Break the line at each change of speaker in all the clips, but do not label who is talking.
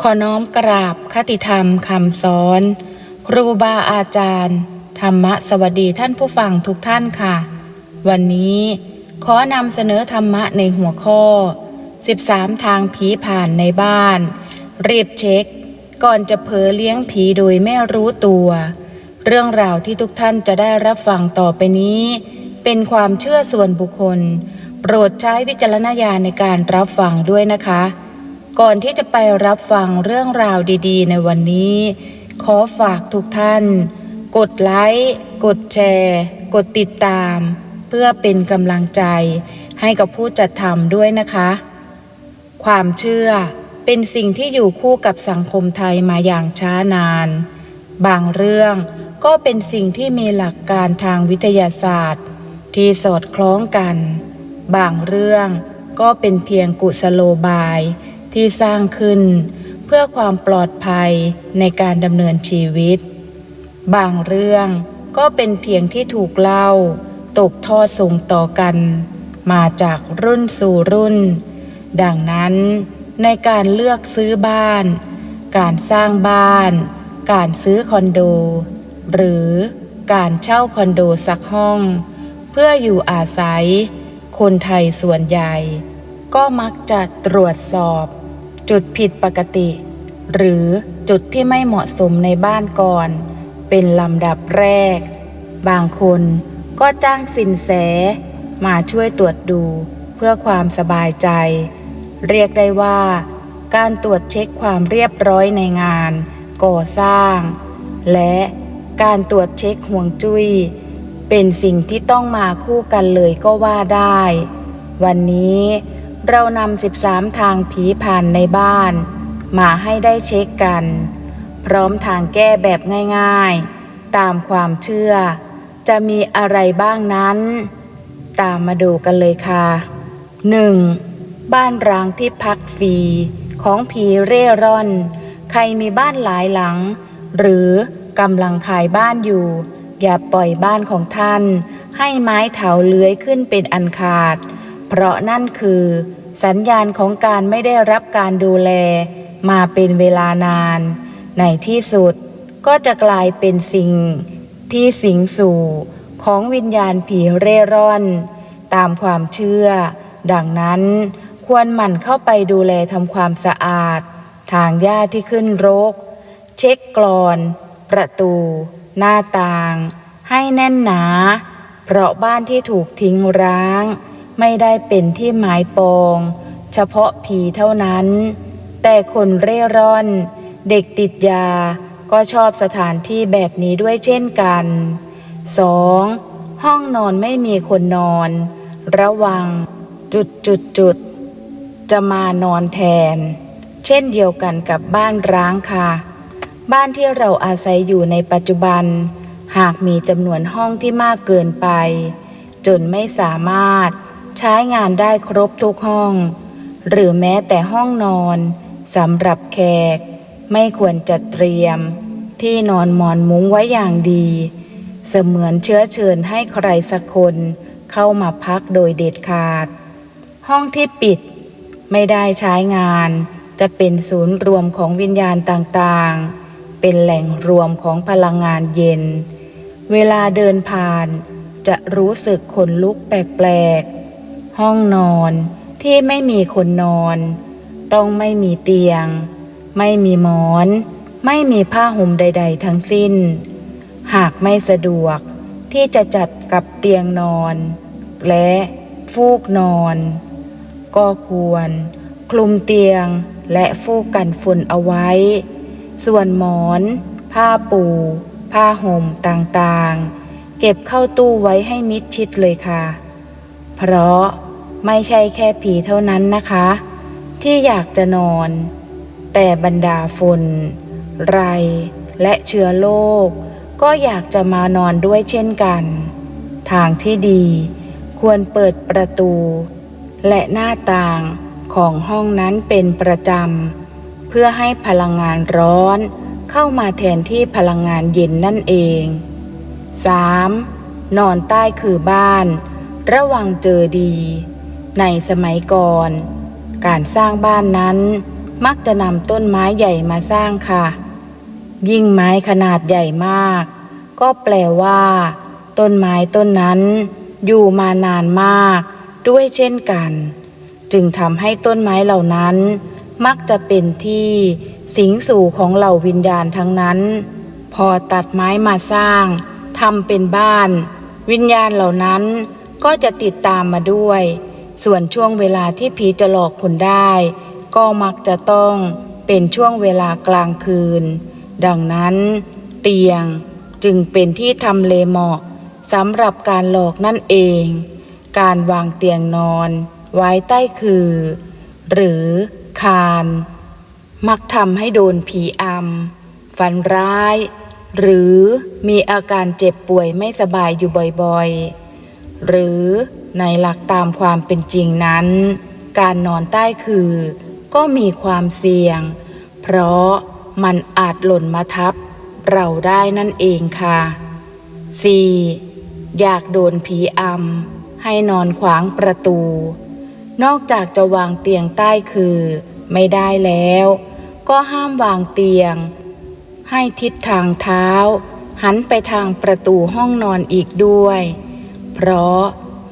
ขอน้อมกราบคติธรรมคำสอน ครูบาอาจารย์ ธรรมะสวัสดีท่านผู้ฟังทุกท่านค่ะ วันนี้ขอนำเสนอธรรมะในหัวข้อ 13 ทางผีผ่านในบ้าน รีบเช็ค ก่อนจะเผลอเลี้ยงผีโดยไม่รู้ตัว เรื่องราวที่ทุกท่านจะได้รับฟังต่อไปนี้ เป็นความเชื่อส่วนบุคคล โปรดใช้วิจารณญาณในการรับฟังด้วยนะคะ ก่อนที่จะไปรับฟังเรื่องราวดีๆ ในวันนี้ ขอฝากทุกท่าน กดไลค์กดแชร์ กดติดตาม เพื่อเป็นกำลังใจ ให้กับผู้จัดทำด้วยนะคะ ความเชื่อเป็นสิ่งที่อยู่คู่กับสังคมไทยมาอย่างช้านาน บางเรื่องก็เป็นสิ่งที่มีหลักการทางวิทยาศาสตร์ ที่สอดคล้องกัน บางเรื่องก็เป็นเพียงกุศโลบาย ที่สร้างขึ้น เพื่อความปลอดภัยในการดำเนินชีวิต บางเรื่องก็เป็นเพียงที่ถูกเล่า ตกทอดส่งต่อกัน มาจากรุ่นสู่รุ่น ดังนั้นในการเลือกซื้อบ้าน การสร้างบ้าน การซื้อคอนโด หรือการเช่าคอนโดสักห้อง เพื่ออยู่อาศัย คนไทยส่วนใหญ่ ก็มักจะตรวจสอบ จุดผิดปกติ หรือจุดที่ไม่เหมาะสมในบ้านก่อน เป็นลำดับแรก บางคนก็จ้างสินแส มาช่วยตรวจดูเพื่อความสบายใจ เรียกได้ว่า การตรวจเช็คความเรียบร้อยในงาน ก่อสร้าง และการตรวจเช็คห่วงจุ้ย เป็นสิ่งที่ต้องมาคู่กันเลยก็ว่าได้ วันนี้ เรานำ 13 ทางผีผ่านในบ้าน มาให้ได้เช็คกัน พร้อมทางแก้แบบง่ายๆ ตามความเชื่อ จะมีอะไรบ้างนั้น ตามมาดูกันเลยค่ะ 1. บ้านร้างที่พักฟรีของผีเร่ร่อน ใครมีบ้านหลายหลัง หรือกำลังขายบ้านอยู่ อย่าปล่อยบ้านของท่าน ให้ไม้เถาเลื้อยขึ้นเป็นอันขาดเพราะนั่นคือ สัญญาณของการไม่ได้รับการดูแลมาเป็นเวลานาน ในที่สุดก็จะกลายเป็นสิ่งที่สิงสู่ของวิญญาณผีเร่ร่อน ตามความเชื่อ ดังนั้นควรหมั่นเข้าไปดูแลทำความสะอาด ทางหญ้าที่ขึ้นรก เช็คกรอน ประตู หน้าต่าง ให้แน่นหนา เพราะบ้านที่ถูกทิ้งร้าง ไม่ได้เป็นที่หมายปอง เฉพาะผีเท่านั้น แต่คนเร่ร่อน เด็กติดยาก็ชอบสถานที่แบบนี้ด้วยเช่นกัน 2. ห้องนอนไม่มีคนนอน ระวัง จุดจุดจุดจะมานอนแทน เช่นเดียวกันกับบ้านร้างค่ะ บ้านที่เราอาศัยอยู่ในปัจจุบัน หากมีจำนวนห้องที่มากเกินไป จนไม่สามารถ ใช้งานได้ครบทุกห้อง หรือแม้แต่ห้องนอนสำหรับแขก ไม่ควรจัดเตรียม ที่นอนหมอนมุ้งไว้อย่างดี เสมือนเชื้อเชิญให้ใครสักคนเข้ามาพักโดยเด็ดขาด ห้องที่ปิดไม่ได้ใช้งาน จะเป็นศูนย์รวมของวิญญาณต่างๆ เป็นแหล่งรวมของพลังงานเย็น เวลาเดินผ่านจะรู้สึกขนลุกแปลกๆ ห้องนอนที่ไม่มีคนนอน ต้องไม่มีเตียง ไม่มีหมอน ไม่มีผ้าห่มใด ๆ ทั้งสิ้น หากไม่สะดวกที่จะจัดกับเตียงนอน และฟูกนอน ก็ควร คลุมเตียงและฟูกกันฝุ่นเอาไว้ ส่วนหมอน ผ้าปู ผ้าห่มต่างๆ เก็บเข้าตู้ไว้ให้มิดชิดเลยค่ะ เพราะ ไม่ใช่แค่ผีเท่านั้นนะคะ ที่อยากจะนอน แต่บรรดาฝุ่นไร และเชื้อโรคก็อยากจะมานอนด้วยเช่นกัน ทางที่ดีควรเปิดประตู และหน้าต่างของห้องนั้นเป็นประจำ เพื่อให้พลังงานร้อนเข้ามาแทนที่พลังงานเย็นนั่นเอง 3. นอนใต้คือบ้าน ระวังเจอดี ในสมัยก่อน การสร้างบ้านนั้น มักจะนำต้นไม้ใหญ่มาสร้างค่ะ ยิ่งไม้ขนาดใหญ่มาก ก็แปลว่า ต้นไม้ต้นนั้น อยู่มานานมาก ด้วยเช่นกัน จึงทำให้ต้นไม้เหล่านั้น มักจะเป็นที่สิงสู่ของเหล่าวิญญาณทั้งนั้น พอตัดไม้มาสร้างทำเป็นบ้าน วิญญาณเหล่านั้นก็จะติดตามมาด้วย ส่วนช่วงเวลาที่ผีจะหลอกคนได้ ก็มักจะต้องเป็นช่วงเวลากลางคืน ดังนั้นเตียงจึงเป็นที่ทำเลเหมาะสำหรับการหลอกนั่นเอง การวางเตียงนอนไว้ใต้คือ หรือคาน มักทำให้โดนผีอำฝันร้าย หรือมีอาการเจ็บป่วยไม่สบายอยู่บ่อยๆ หรือ ในหลักตามความเป็นจริงนั้น การนอนใต้คือ ก็มีความเสี่ยง เพราะมันอาจหล่นมาทับ เราได้นั่นเองค่ะ 4. อยากโดนผีอำให้นอนขวางประตู นอกจากจะวางเตียงใต้คือ ไม่ได้แล้ว ก็ห้ามวางเตียง ให้ทิศทางเท้า หันไปทางประตูห้องนอนอีกด้วย เพราะ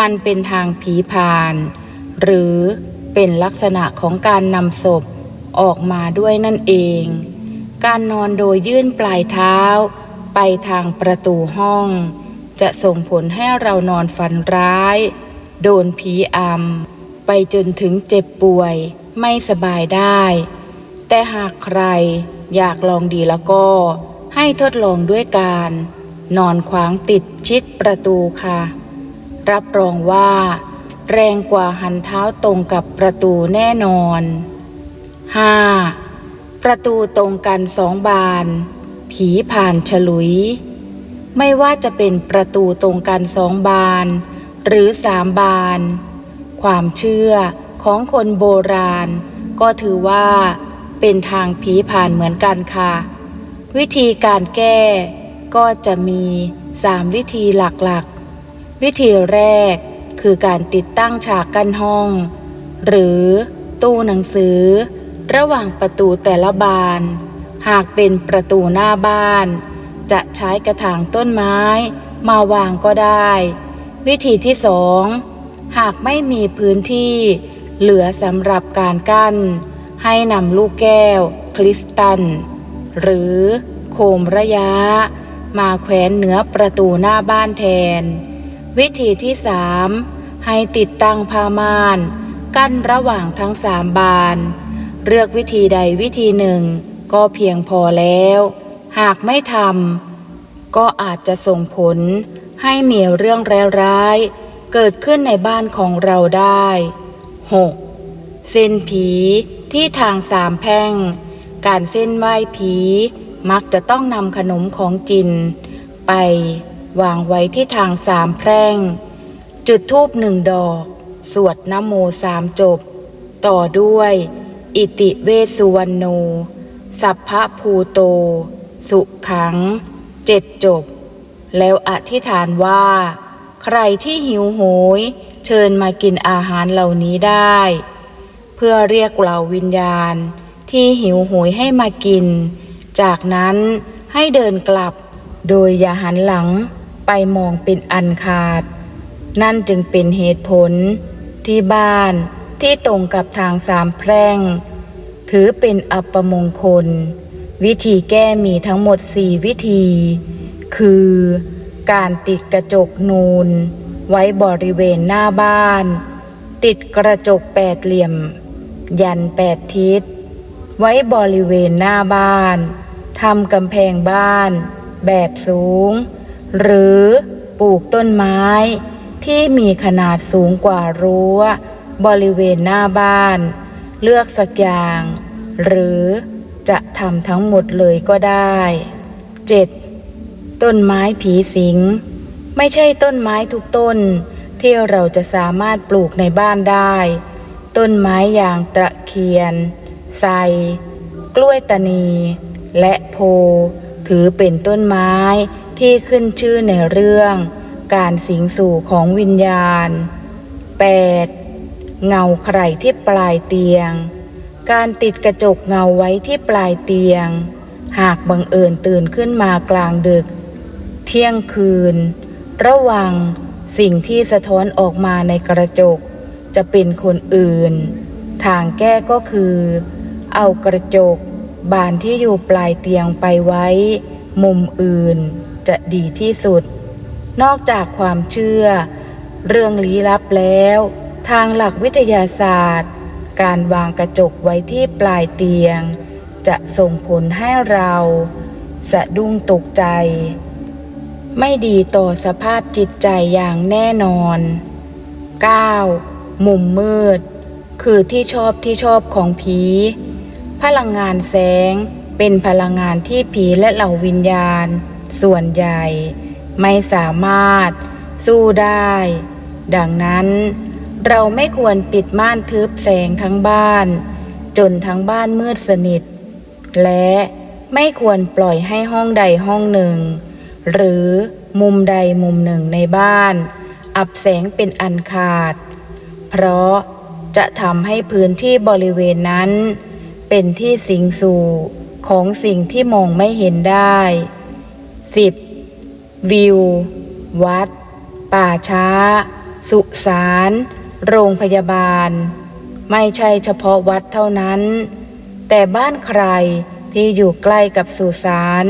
มันเป็นทางผีผ่าน หรือเป็นลักษณะของการนำศพออกมาด้วยนั่นเอง การนอนโดยยื่นปลายเท้า ไปทางประตูห้อง จะส่งผลให้เรานอนฝันร้าย โดนผีอำไปจนถึงเจ็บป่วยไม่สบายได้ แต่หากใครอยากลองดีแล้วก็ ให้ทดลองด้วยการ นอนขวางติดชิดประตูค่ะ รับรองว่า แรงกว่าหันเท้าตรงกับประตูแน่นอน 5. ประตูตรงกันสองบาน ผีผ่านฉลุย ไม่ว่าจะเป็นประตูตรงกันสองบาน หรือสามบาน ความเชื่อของคนโบราณ ก็ถือว่า เป็นทางผีผ่านเหมือนกันค่ะ วิธีการแก้ก็จะมีสามวิธีหลักๆ วิธีแรกคือการติดตั้งฉากกั้นห้อง หรือตู้หนังสือ ระหว่างประตูแต่ละบาน หากเป็นประตูหน้าบ้าน จะใช้กระถางต้นไม้มาวางก็ได้ วิธีที่สองหากไม่มีพื้นที่เหลือสำหรับการกั้น ให้นำลูกแก้ว คริสตัล หรือโคมระยะ มาแขวนเหนือประตูหน้าบ้านแทน วิธีที่สามให้ติดตั้งผ้ามาน กั้นระหว่างทั้งสามบาน เลือกวิธีใดวิธีหนึ่ง ก็เพียงพอแล้ว หากไม่ทำก็อาจจะส่งผล ให้มีเรื่องร้ายๆเกิดขึ้นในบ้านของเราได้ 6. เส้นผีที่ทางสามแพร่ง การเส้นไหว้ผี มักจะต้องนำขนมของกิน ไป วางไว้ที่ทางสามแพร่ง จุดทูบหนึ่งดอก สวดนโมสามจบ ต่อด้วย อิติเวสสุวรรณโน สัพพะภูโต สุขัง เจ็ดจบ แล้วอธิษฐานว่า ใครที่หิวโหย เชิญมากินอาหารเหล่านี้ได้ เพื่อเรียกเหล่าวิญญาณ ที่หิวโหยให้มากิน จากนั้นให้เดินกลับโดยอย่าหันหลัง ไปมองเป็นอันขาด นั่นจึงเป็นเหตุผลที่บ้านที่ตรงกับทางสามแพร่ง ถือเป็นอัปมงคล วิธีแก้มีทั้งหมดสี่วิธี คือการติดกระจกนูน ไว้บริเวณหน้าบ้าน ติดกระจกแปดเหลี่ยม ยันแปดทิศ ไว้บริเวณหน้าบ้านทำกำแพงบ้าน แบบสูง หรือปลูกต้นไม้ที่มีขนาดสูงกว่ารั้ว บริเวณหน้าบ้าน เลือกสักอย่าง หรือจะทำทั้งหมดเลยก็ได้ 7. ต้นไม้ผีสิง ไม่ใช่ต้นไม้ทุกต้น ที่เราจะสามารถปลูกในบ้านได้ ต้นไม้อย่างตะเคียน ไทรกล้วยตานี และโพ ถือเป็นต้นไม้ ที่ขึ้นชื่อในเรื่อง การสิงสู่ของวิญญาณ 8. เงาใครที่ปลายเตียง การติดกระจกเงาไว้ที่ปลายเตียง หากบังเอิญตื่นขึ้นมากลางดึก เที่ยงคืน ระวังสิ่งที่สะท้อนออกมาในกระจก จะเป็นคนอื่น ทางแก้ก็คือ เอากระจกบานที่อยู่ปลายเตียงไปไว้ มุมอื่น จะดีที่สุด นอกจากความเชื่อ เรื่องลี้ลับแล้ว ทางหลักวิทยาศาสตร์ การวางกระจกไว้ที่ปลายเตียง จะส่งผลให้เรา สะดุ้งตกใจ ไม่ดีต่อสภาพจิตใจอย่างแน่นอน 9. มุมมืด คือที่ชอบที่ชอบของผี พลังงานแสงเป็นพลังงานที่ผีและเหล่าวิญญาณ ส่วนใหญ่ไม่สามารถสู้ได้ ดังนั้นเราไม่ควรปิดม่านทึบแสงทั้งบ้าน จนทั้งบ้านมืดสนิท และไม่ควรปล่อยให้ห้องใดห้องหนึ่ง หรือมุมใดมุมหนึ่งในบ้าน อับแสงเป็นอันขาด เพราะจะทำให้พื้นที่บริเวณนั้น เป็นที่สิงสู่ของสิ่งที่มองไม่เห็นได้ 10. วิว วัด ป่าช้า สุสาน โรงพยาบาล ไม่ใช่เฉพาะวัดเท่านั้น แต่บ้านใครที่อยู่ใกล้กับสุสาน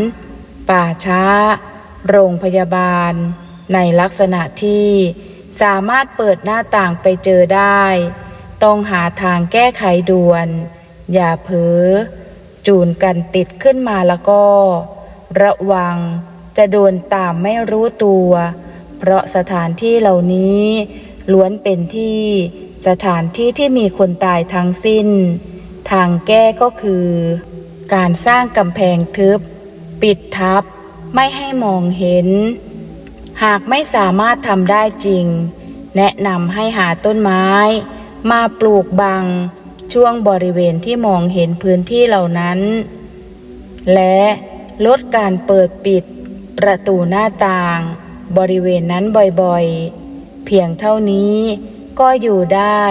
ป่าช้า โรงพยาบาล ในลักษณะที่สามารถเปิดหน้าต่างไปเจอได้ ต้องหาทางแก้ไขด่วน อย่าเผลอจูนกันติดขึ้นมาแล้วก็ ระวัง จะโดนตามไม่รู้ตัว เพราะสถานที่เหล่านี้ ล้วนเป็นที่ สถานที่ที่มีคนตายทั้งสิ้น ทางแก้ก็คือ การสร้างกำแพงทึบ ปิดทับ ไม่ให้มองเห็น หากไม่สามารถทำได้จริง แนะนำให้หาต้นไม้ มาปลูกบัง ช่วงบริเวณที่มองเห็นพื้นที่เหล่านั้น และลดการเปิดปิด ประตูหน้าต่าง บริเวณนั้นบ่อยๆ เพียงเท่านี้ก็อยู่ได้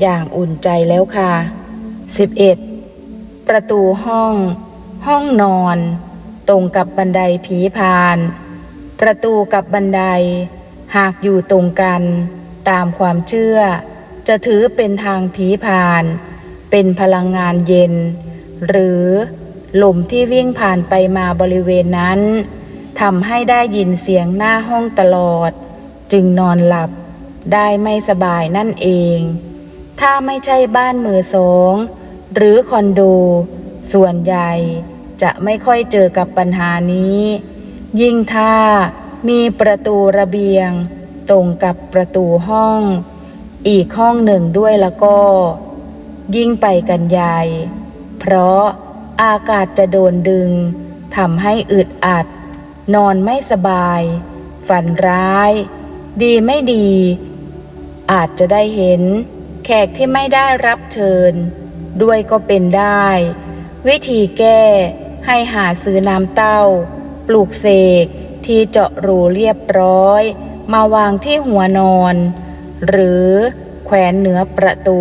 อย่างอุ่นใจแล้วค่ะ 11. ประตูห้อง ห้องนอน ตรงกับบันไดผีพาน ประตูกับบันได หากอยู่ตรงกัน ตามความเชื่อ จะถือเป็นทางผีพาน เป็นพลังงานเย็น หรือลมที่วิ่งผ่านไปมาบริเวณนั้น ทำให้ได้ยินเสียงหน้าห้องตลอด จึงนอนหลับได้ไม่สบายนั่นเอง ถ้าไม่ใช่บ้านมือสองหรือคอนโด ส่วนใหญ่จะไม่ค่อยเจอกับปัญหานี้ ยิ่งถ้ามีประตูระเบียง ตรงกับประตูห้อง อีกห้องหนึ่งด้วยแล้วก็ ยิ่งไปกันใหญ่ เพราะอากาศจะโดนดึงทำให้อึดอัด นอนไม่สบาย ฝันร้าย ดีไม่ดี อาจจะได้เห็น แขกที่ไม่ได้รับเชิญ ด้วยก็เป็นได้ วิธีแก้ให้หาซื้อน้ำเต้า ปลูกเสกที่เจาะรูเรียบร้อย มาวางที่หัวนอน หรือแขวนเหนือประตู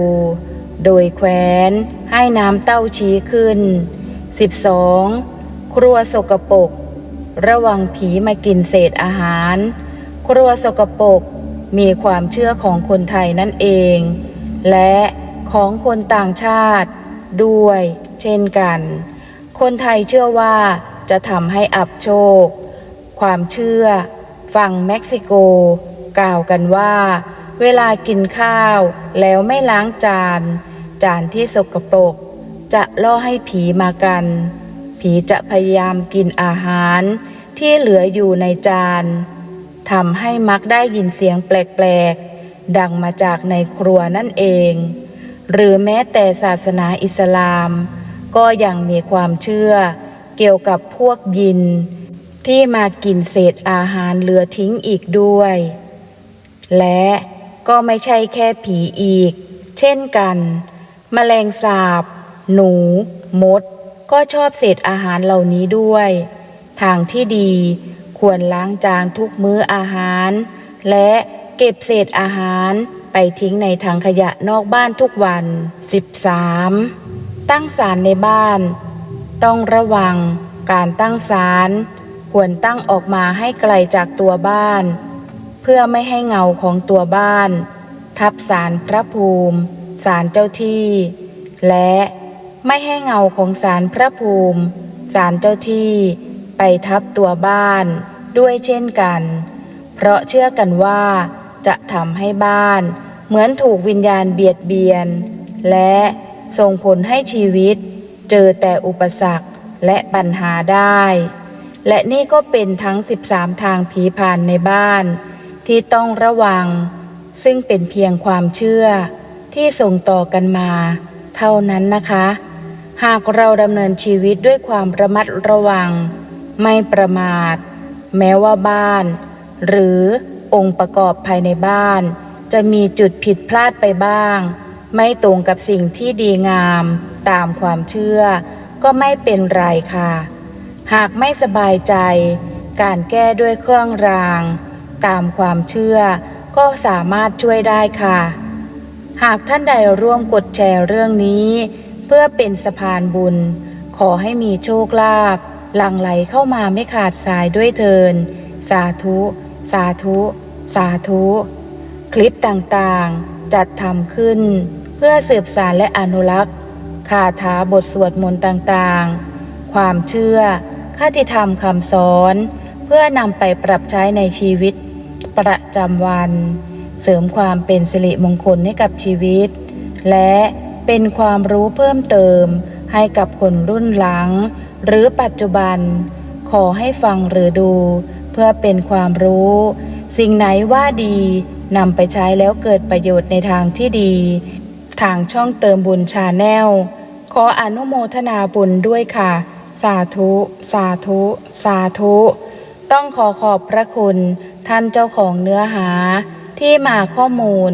โดยแขวนให้น้ำเต้าชี้ขึ้น 12. ครัวสกปรก ระวังผีมากินเศษอาหาร ครัวสกปรกมีความเชื่อของคนไทยนั่นเอง และของคนต่างชาติ ด้วย เช่นกัน คนไทยเชื่อว่าจะทำให้อับโชค ความเชื่อ ฝั่งเม็กซิโก กล่าวกันว่า เวลากินข้าวแล้วไม่ล้างจาน จานที่สกปรกจะล่อให้ผีมากัน ผีจะพยายามกินอาหารที่เหลืออยู่ในจานทำให้มักได้ยินเสียงแปลกๆ ดังมาจากในครัวนั่นเอง หรือแม้แต่ศาสนาอิสลาม ก็ยังมีความเชื่อเกี่ยวกับพวกยิน ที่มากินเศษอาหารเหลือทิ้งอีกด้วย และก็ไม่ใช่แค่ผีอีก เช่นกัน แมลงสาบ หนู มด ก็ชอบเศษอาหารเหล่านี้ด้วย ทางที่ดีควรล้างจานทุกมื้ออาหาร และเก็บเศษอาหารไปทิ้งในถังขยะนอกบ้านทุกวัน 13. ตั้งศาลในบ้าน ต้องระวังการตั้งศาลควรตั้งออกมาให้ไกลจากตัวบ้าน เพื่อไม่ให้เงาของตัวบ้าน ทับศาลพระภูมิศาลเจ้าที่ และ ไม่ให้เงาของศาลพระภูมิศาลเจ้าที่ไปทับตัวบ้านด้วยเช่นกัน เพราะเชื่อกันว่าจะทำให้บ้านเหมือนถูกวิญญาณเบียดเบียน และส่งผลให้ชีวิตเจอแต่อุปสรรคและปัญหาได้ และนี่ก็เป็นทั้ง 13 ทางผีผ่านในบ้าน ที่ต้องระวัง ซึ่งเป็นเพียงความเชื่อที่ส่งต่อกันมา เท่านั้นนะคะ หากเราดำเนินชีวิตด้วยความระมัดระวัง ไม่ประมาท แม้ว่าบ้าน หรือองค์ประกอบภายในบ้าน จะมีจุดผิดพลาดไปบ้าง ไม่ตรงกับสิ่งที่ดีงามตามความเชื่อ ก็ไม่เป็นไรค่ะ หากไม่สบายใจ การแก้ด้วยเครื่องราง ตามความเชื่อ ก็สามารถช่วยได้ค่ะ หากท่านใดร่วมกดแชร์เรื่องนี้ พื่อเป็นสะพานบุญ ขอให้มีโชคลาภหลั่งไหลเข้ามาไม่ขาดสายด้วยเทิน สาธุ สาธุ สาธุ คลิปต่างๆ จัดทำขึ้น เพื่อสืบสารและอนุรักษ์คาถาบทสวดมนต์ต่างๆ ความเชื่อคติธรรมคำสอน เพื่อนำไปปรับใช้ในชีวิต ประจำวัน เสริมความเป็นสิริมงคลให้กับชีวิต และ เป็นความรู้เพิ่มเติมให้กับคนรุ่นหลัง หรือปัจจุบัน ขอให้ฟังหรือดู เพื่อเป็นความรู้ สิ่งไหนว่าดีนำไปใช้แล้วเกิดประโยชน์ในทางที่ดี ทางช่องเติมบุญชาแนล ขออนุโมทนาบุญด้วยค่ะ สาธุ สาธุ สาธุ ต้องขอขอบพระคุณ ท่านเจ้าของเนื้อหาที่มาข้อมูล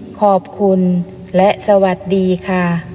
ขอบคุณและสวัสดีค่ะ